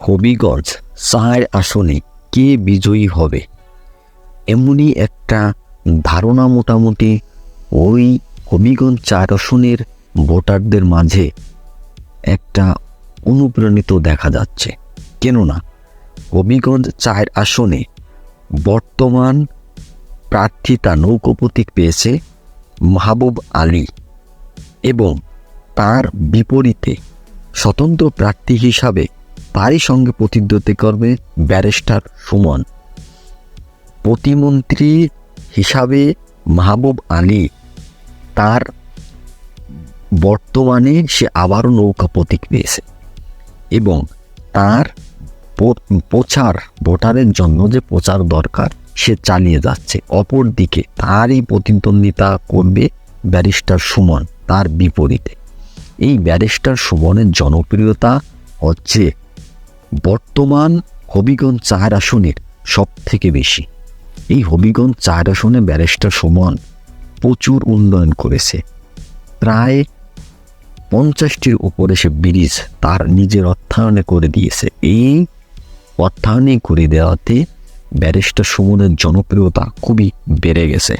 হবিগঞ্জ চার আসনে কে বিজয়ী হবে? এমনই একটা ধারণা মোটামুটি ওই হবিগঞ্জ চার আসনের ভোটারদের মাঝে একটা অনুপ্রাণিত দেখা যাচ্ছে। কেননা হবিগঞ্জ চার আসনে বর্তমান প্রার্থী তা প্রতীক পেয়েছে মাহবুব আলী এবং তার বিপরীতে স্বতন্ত্র প্রার্থী হিসাবে তারই সঙ্গে প্রতিদ্বন্দ্বী করবে ব্যারিস্টার সুমন। প্রতিমন্ত্রী হিসাবে মাহবুব আলী। তার বর্তমানে সে আবারও নৌকা প্রতীক পেয়েছে এবং তার প্রচার, ভোটারের জন্য যে প্রচার দরকার, সে চালিয়ে যাচ্ছে। অপরদিকে তারই প্রতিদ্বন্দ্বিতা করবে ব্যারিস্টার সুমন, তার বিপরীতে। এই ব্যারিস্টার সুমনের জনপ্রিয়তা হচ্ছে বর্তমান হবিগঞ্জ চার আসনের সব থেকে বেশি। এই হবিগঞ্জ চার আসনে ব্যারিস্টার সুমন প্রচুর উন্নয়ন করেছে। প্রায় পঞ্চাশটির উপরে সে ব্রিজ তার নিজের অর্থায়নে করে দিয়েছে। এই অর্থায়নে করে দেওয়াতে ব্যারিস্টার সুমনের জনপ্রিয়তা খুবই বেড়ে গেছে।